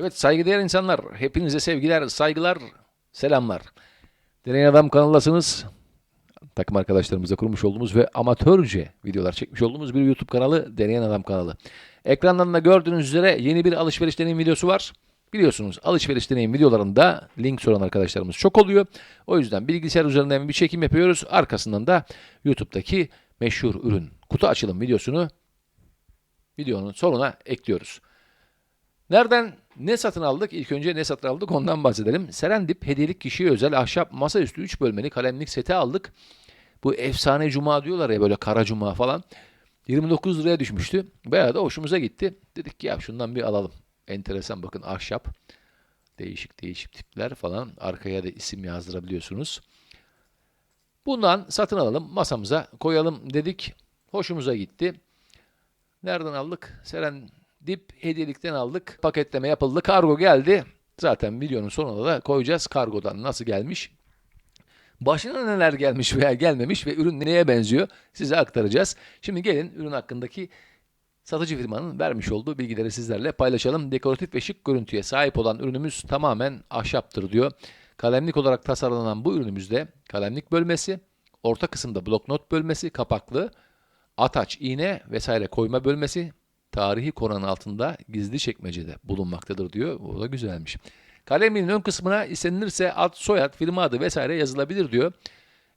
Evet saygıdeğer insanlar, hepinize sevgiler, saygılar, selamlar. Deneyen Adam kanalındasınız. Takım arkadaşlarımızla kurmuş olduğumuz ve amatörce videolar çekmiş olduğumuz bir YouTube kanalı Deneyen Adam kanalı. Ekrandan da gördüğünüz üzere yeni bir alışveriş deneyim videosu var. Biliyorsunuz alışveriş deneyim videolarında link soran arkadaşlarımız çok oluyor. O yüzden bilgisayar üzerinden bir çekim yapıyoruz. Arkasından da YouTube'daki meşhur ürün kutu açılım videosunu videonun sonuna ekliyoruz. Nereden ne satın aldık? İlk önce ne satın aldık ondan bahsedelim. Serendip hediyelik kişiye özel ahşap masaüstü 3 bölmeli kalemlik seti aldık. Bu efsane cuma diyorlar ya böyle kara cuma falan. 29 liraya düşmüştü. Bayağı da hoşumuza gitti. Dedik ki ya şundan bir alalım. Enteresan bakın ahşap. Değişik değişik tipler falan. Arkaya da isim yazdırabiliyorsunuz. Bundan satın alalım masamıza koyalım dedik. Hoşumuza gitti. Nereden aldık? Seren Dip hediyelikten aldık. Paketleme yapıldı. Kargo geldi. Zaten videonun sonunda da koyacağız kargodan nasıl gelmiş. Başına neler gelmiş veya gelmemiş ve ürün neye benziyor size aktaracağız. Şimdi gelin ürün hakkındaki satıcı firmanın vermiş olduğu bilgileri sizlerle paylaşalım. Dekoratif ve şık görüntüye sahip olan ürünümüz tamamen ahşaptır diyor. Kalemlik olarak tasarlanan bu ürünümüzde kalemlik bölmesi, orta kısımda bloknot bölmesi, kapaklı, ataç, iğne vesaire koyma bölmesi tarihi Koran altında gizli çekmecede bulunmaktadır diyor. O da güzelmiş. Kaleminin ön kısmına istenilirse ad, soyad, firma adı vesaire yazılabilir diyor.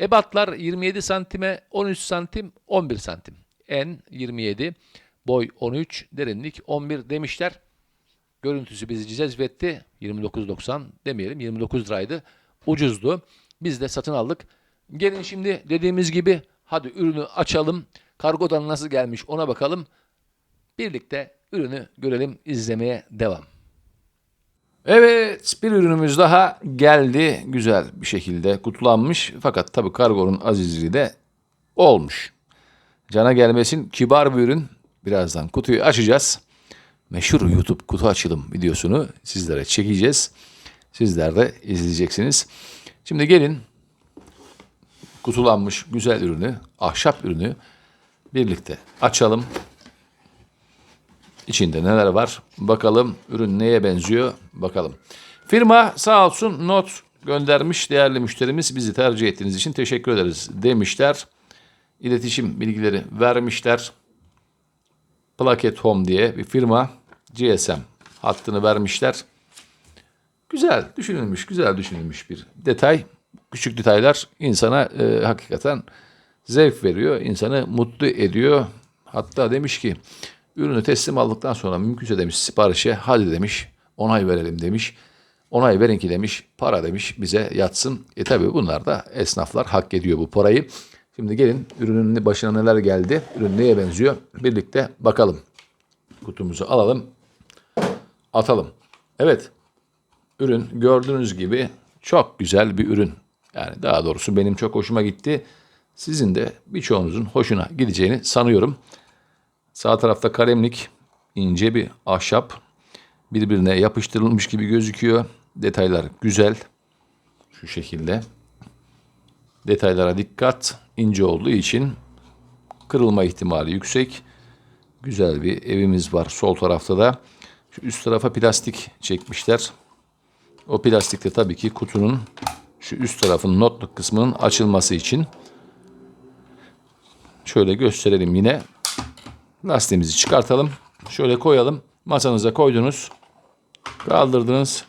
Ebatlar 27 santime 13 santim 11 santim. En 27, boy 13, derinlik 11 demişler. Görüntüsü bizi cezbetti. 29.90 demeyelim 29 liraydı. Ucuzdu. Biz de satın aldık. Gelin şimdi dediğimiz gibi hadi ürünü açalım. Kargodan nasıl gelmiş ona bakalım. Birlikte ürünü görelim, izlemeye devam. Evet, bir ürünümüz daha geldi. Güzel bir şekilde kutulanmış. Fakat tabii kargonun azizliği de olmuş. Cana gelmesin kibar bir ürün. Birazdan kutuyu açacağız. Meşhur YouTube kutu açılım videosunu sizlere çekeceğiz. Sizler de izleyeceksiniz. Şimdi gelin kutulanmış güzel ürünü, ahşap ürünü birlikte açalım. İçinde neler var? Bakalım ürün neye benziyor? Bakalım. Firma sağ olsun not göndermiş değerli müşterimiz bizi tercih ettiğiniz için teşekkür ederiz demişler. İletişim bilgileri vermişler. Plaket Home diye bir firma GSM hattını vermişler. Güzel düşünülmüş, güzel düşünülmüş bir detay. Küçük detaylar insana e, hakikaten zevk veriyor, insanı mutlu ediyor. Hatta demiş ki Ürünü teslim aldıktan sonra mümkünse demiş siparişe hadi demiş onay verelim demiş. Onay verin ki demiş para demiş bize yatsın. E tabi bunlar da esnaflar hak ediyor bu parayı. Şimdi gelin ürünün başına neler geldi, ürün neye benziyor birlikte bakalım. Kutumuzu alalım, atalım. Evet, ürün gördüğünüz gibi çok güzel bir ürün. Yani daha doğrusu benim çok hoşuma gitti. Sizin de birçoğunuzun hoşuna gideceğini sanıyorum. Sağ tarafta kalemlik, ince bir ahşap. Birbirine yapıştırılmış gibi gözüküyor. Detaylar güzel. Şu şekilde. Detaylara dikkat. ince olduğu için kırılma ihtimali yüksek. Güzel bir evimiz var sol tarafta da. Şu üst tarafa plastik çekmişler. O plastik de tabii ki kutunun şu üst tarafın notluk kısmının açılması için. Şöyle gösterelim yine. Lastiğimizi çıkartalım. Şöyle koyalım. Masanıza koydunuz. Kaldırdınız.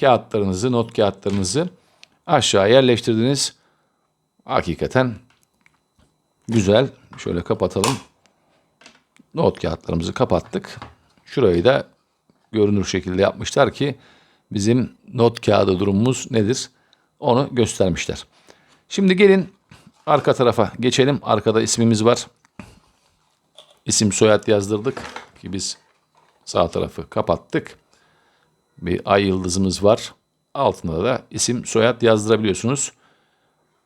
Kağıtlarınızı, not kağıtlarınızı aşağı yerleştirdiniz. Hakikaten güzel. Şöyle kapatalım. Not kağıtlarımızı kapattık. Şurayı da görünür şekilde yapmışlar ki bizim not kağıdı durumumuz nedir? Onu göstermişler. Şimdi gelin arka tarafa geçelim. Arkada ismimiz var isim soyad yazdırdık ki biz sağ tarafı kapattık. Bir ay yıldızımız var. Altında da isim soyad yazdırabiliyorsunuz.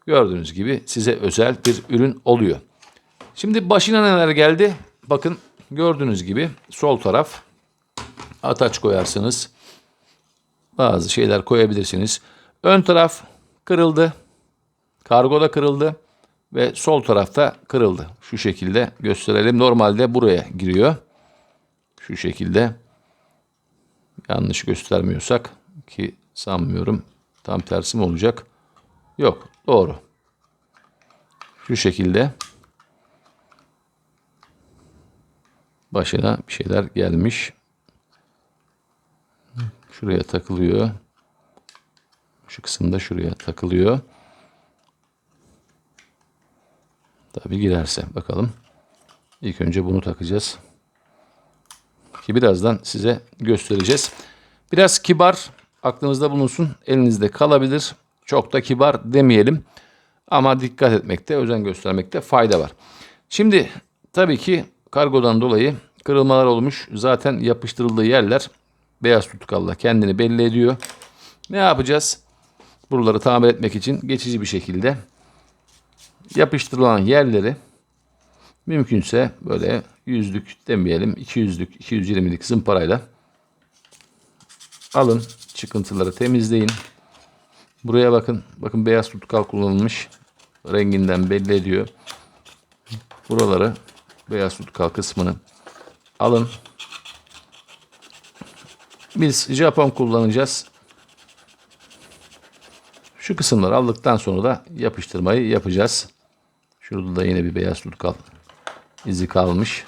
Gördüğünüz gibi size özel bir ürün oluyor. Şimdi başına neler geldi? Bakın gördüğünüz gibi sol taraf ataç koyarsınız. Bazı şeyler koyabilirsiniz. Ön taraf kırıldı. Kargoda kırıldı ve sol tarafta kırıldı. Şu şekilde gösterelim. Normalde buraya giriyor. Şu şekilde Yanlış göstermiyorsak ki sanmıyorum. Tam tersi mi olacak? Yok. Doğru. Şu şekilde başına bir şeyler gelmiş. Şuraya takılıyor. Şu kısımda şuraya takılıyor. Tabi girerse bakalım. İlk önce bunu takacağız. Ki birazdan size göstereceğiz. Biraz kibar aklınızda bulunsun. Elinizde kalabilir. Çok da kibar demeyelim. Ama dikkat etmekte, özen göstermekte fayda var. Şimdi tabii ki kargodan dolayı kırılmalar olmuş. Zaten yapıştırıldığı yerler beyaz tutkalla kendini belli ediyor. Ne yapacağız? Buraları tamir etmek için geçici bir şekilde yapıştırılan yerleri mümkünse böyle yüzlük demeyelim 200'lük 220'lik zımparayla alın çıkıntıları temizleyin. Buraya bakın. Bakın beyaz tutkal kullanılmış. Renginden belli ediyor. Buraları beyaz tutkal kısmını alın. Biz Japon kullanacağız. Şu kısımları aldıktan sonra da yapıştırmayı yapacağız. Şurada da yine bir beyaz tutkal izi kalmış.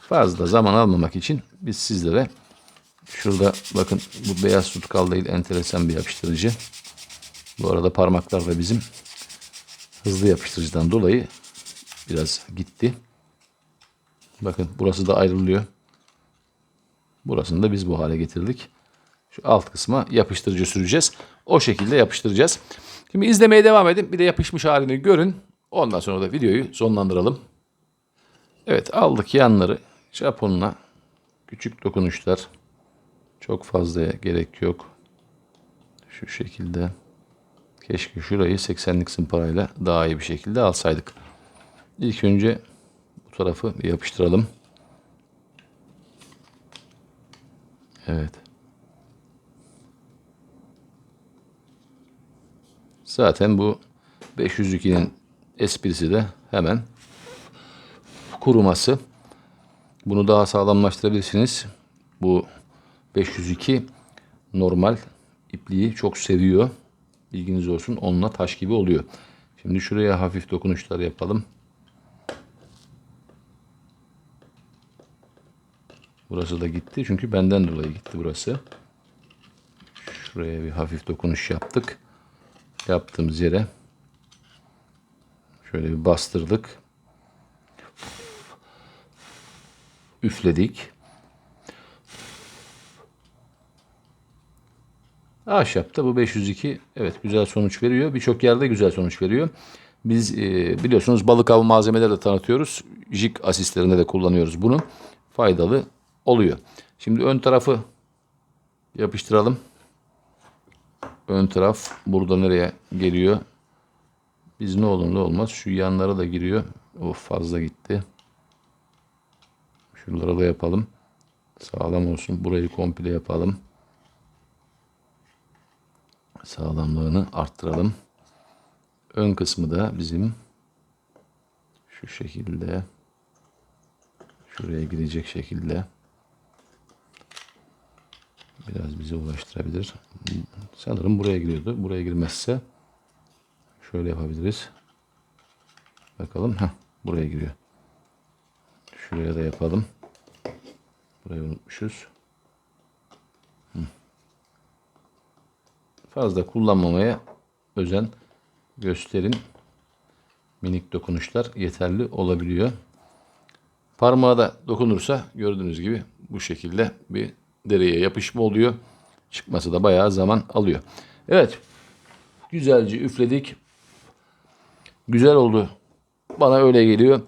Fazla zaman almamak için biz sizlere şurada bakın bu beyaz tutkal değil enteresan bir yapıştırıcı. Bu arada parmaklar da bizim hızlı yapıştırıcıdan dolayı biraz gitti. Bakın burası da ayrılıyor. Burasını da biz bu hale getirdik. Şu alt kısma yapıştırıcı süreceğiz. O şekilde yapıştıracağız. Şimdi izlemeye devam edin. Bir de yapışmış halini görün. Ondan sonra da videoyu sonlandıralım. Evet aldık yanları. Japonla küçük dokunuşlar. Çok fazla gerek yok. Şu şekilde. Keşke şurayı 80'lik zımparayla daha iyi bir şekilde alsaydık. İlk önce bu tarafı yapıştıralım. Evet. Zaten bu 502'nin esprisi de hemen kuruması. Bunu daha sağlamlaştırabilirsiniz. Bu 502 normal ipliği çok seviyor. Bilginiz olsun. Onunla taş gibi oluyor. Şimdi şuraya hafif dokunuşlar yapalım. Burası da gitti. Çünkü benden dolayı gitti burası. Şuraya bir hafif dokunuş yaptık. Yaptığımız yere şöyle bir bastırdık. Üfledik. Ahşapta bu 502 evet güzel sonuç veriyor. Birçok yerde güzel sonuç veriyor. Biz e, biliyorsunuz balık avı malzemeleri de tanıtıyoruz. Jig asistlerinde de kullanıyoruz bunu. Faydalı oluyor. Şimdi ön tarafı yapıştıralım. Ön taraf burada nereye geliyor? Biz ne olur ne olmaz. Şu yanlara da giriyor. O fazla gitti. Şuralara da yapalım. Sağlam olsun. Burayı komple yapalım. Sağlamlığını arttıralım. Ön kısmı da bizim şu şekilde şuraya girecek şekilde biraz bize ulaştırabilir. Sanırım buraya giriyordu. Buraya girmezse şöyle yapabiliriz. Bakalım. Heh, buraya giriyor. Şuraya da yapalım. Burayı unutmuşuz. Hı. Fazla kullanmamaya özen gösterin. Minik dokunuşlar yeterli olabiliyor. Parmağa da dokunursa gördüğünüz gibi bu şekilde bir dereye yapışma oluyor. Çıkması da bayağı zaman alıyor. Evet. Güzelce üfledik. Güzel oldu. Bana öyle geliyor.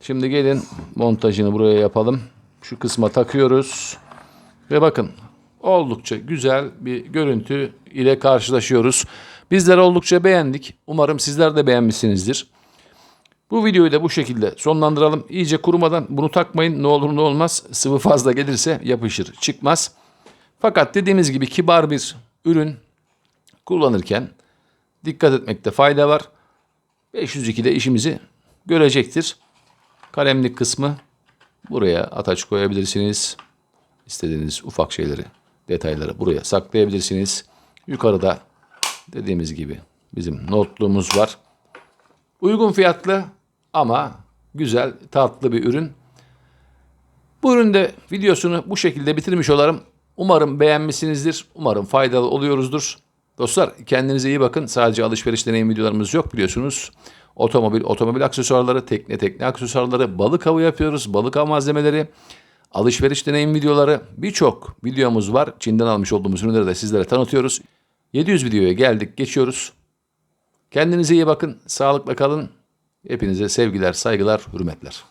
Şimdi gelin montajını buraya yapalım. Şu kısma takıyoruz. Ve bakın oldukça güzel bir görüntü ile karşılaşıyoruz. Bizler oldukça beğendik. Umarım sizler de beğenmişsinizdir. Bu videoyu da bu şekilde sonlandıralım. İyice kurumadan bunu takmayın. Ne olur ne olmaz. Sıvı fazla gelirse yapışır, çıkmaz. Fakat dediğimiz gibi kibar bir ürün kullanırken dikkat etmekte fayda var. 502'de işimizi görecektir. Kalemlik kısmı buraya ataç koyabilirsiniz. istediğiniz ufak şeyleri, detayları buraya saklayabilirsiniz. Yukarıda dediğimiz gibi bizim notluğumuz var. Uygun fiyatlı ama güzel, tatlı bir ürün. Bu üründe videosunu bu şekilde bitirmiş olarım. Umarım beğenmişsinizdir. Umarım faydalı oluyoruzdur. Dostlar kendinize iyi bakın. Sadece alışveriş deneyim videolarımız yok biliyorsunuz. Otomobil, otomobil aksesuarları, tekne, tekne aksesuarları, balık avı yapıyoruz. Balık av malzemeleri, alışveriş deneyim videoları birçok videomuz var. Çin'den almış olduğumuz ürünleri de sizlere tanıtıyoruz. 700 videoya geldik, geçiyoruz. Kendinize iyi bakın, sağlıkla kalın. Hepinize sevgiler, saygılar, hürmetler.